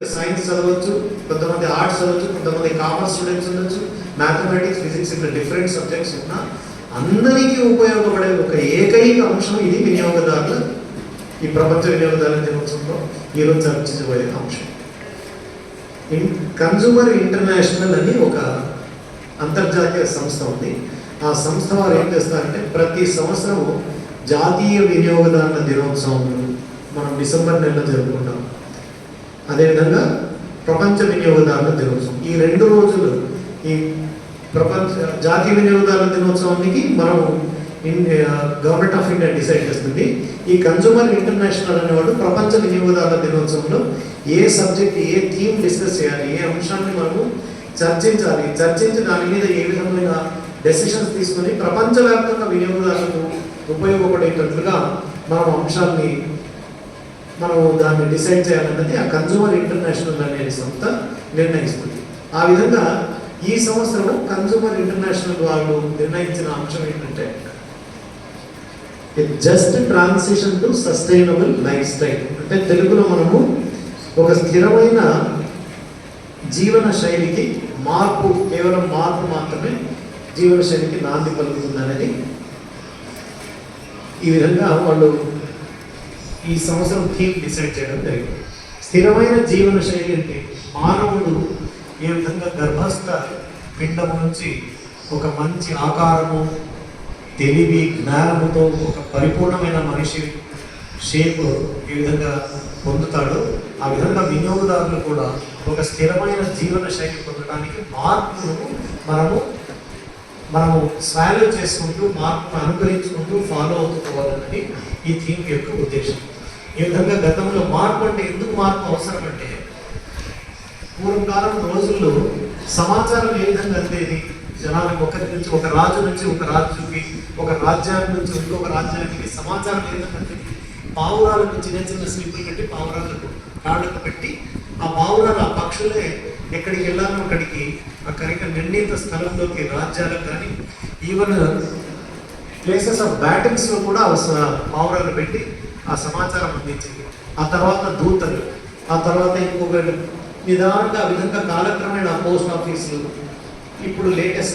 Science చదవచ్చు కొంతమంది arts చదవచ్చు కొంతమంది కామర్స్ స్టూడెంట్స్ ఉండొచ్చు మ్యాథమెటిక్స్ ఫిజిక్స్ ఇట్లా డిఫరెంట్ సబ్జెక్ట్స్ ఉన్నా అందరికీ ఉపయోగపడే ఒక ఏకైక అంశం ఇది వినియోగదారుల ఈ ప్రపంచ వినియోగదారుల దినోత్సవంలో ఈరోజు చర్చించబోయే అంశం. ఇన్ కన్జూమర్ ఇంటర్నేషనల్ అని ఒక అంతర్జాతీయ సంస్థ ఉంది. ఆ సంస్థ వారు ఏం చేస్తారంటే ప్రతి సంవత్సరం జాతీయ వినియోగదారుల దినోత్సవం మనం డిసెంబర్ నెలలో జరుపుకుంటాం. అదేవిధంగా ప్రపంచ వినియోగదారుల దినోత్సవం. ఈ రెండు రోజులు ఈ ప్రపంచ జాతీయ వినియోగదారుల దినోత్సవానికి మనం గవర్నమెంట్ ఆఫ్ ఇండియా డిసైడ్ చేస్తుంది. ఈ కన్జూమర్ ఇంటర్నేషనల్ అనేవాడు ప్రపంచ వినియోగదారుల దినోత్సవంలో ఏ సబ్జెక్ట్ ఏ థీమ్ డిస్కస్ చేయాలి ఏ అంశాన్ని మనము చర్చించాలి చర్చించి దాని మీద ఏ విధమైన డెసిషన్స్ తీసుకొని ప్రపంచవ్యాప్తంగా వినియోగదారులకు ఉపయోగపడేటట్లుగా మనం అంశాన్ని మనం దాన్ని డిసైడ్ చేయాలన్నది ఆ కన్జూమర్ ఇంటర్నేషనల్ అనేది సంస్థ నిర్ణయిస్తుంది. ఆ విధంగా ఈ సంవత్సరం కన్జ్యూమర్ ఇంటర్నేషనల్ వాళ్ళు నిర్ణయించిన అంశం ఏంటంటే just transition to sustainable lifestyle అంటే తెలుగులో మనము ఒక స్థిరమైన జీవన శైలికి మార్పు కేవలం మార్పు మాత్రమే జీవన శైలికి నాంది కలుగుతుంది అనేది ఈ విధంగా వాళ్ళు ఈ సంవత్సరం థీమ్ డిసైడ్ చేయడం జరిగింది. స్థిరమైన జీవన శైలి అంటే మానవుడు ఏ విధంగా గర్భస్థ పిండము నుంచి ఒక మంచి ఆకారము తెలివి జ్ఞానముతో ఒక పరిపూర్ణమైన మనిషి షేప్ ఏ విధంగా పొందుతాడో ఆ విధంగా వినియోగదారులు కూడా ఒక స్థిరమైన జీవన శైలి పొందడానికి మార్పును మనము మనము స్వాలో చేసుకుంటూ మార్పును అనుకరించుకుంటూ ఫాలో అవుతూ పోవాలన్నది ఈ థీమ్ యొక్క ఉద్దేశం. ఈ విధంగా గతంలో మార్పు అంటే ఎందుకు మార్పు అవసరం అంటే పూర్వకాలం రోజుల్లో సమాచారం ఏ విధంగా అందేది? జనాలకు ఒకరి నుంచి ఒక రాజు నుంచి ఒక రాజుకి ఒక రాజ్యాన్ని నుంచి ఇంకొక రాజ్యానికి సమాచారం ఏ విధంగా అందేది? పావురాలకు చిన్న చిన్న స్లిప్పులు పెట్టి పావురాలకు కాళ్ళకు పెట్టి ఆ పావురాలు ఆ పక్షులే ఎక్కడికి వెళ్ళాలో అక్కడికి అక్కడికి నిర్ణీత స్థలంలోకి రాజ్యాలకు కానీ ఈవెన్ ప్లేసెస్ ఆఫ్ బ్యాటిల్స్లో కూడా ఆ పావురాలు పెట్టి ఆ సమాచారం అందించింది. ఆ తర్వాత దూతలు ఆ తర్వాత ఇంకొక నిదానంగా ఆ విధంగా కాలక్రమేణ పోస్ట్ ఆఫీసులు ఇప్పుడు లేటెస్ట్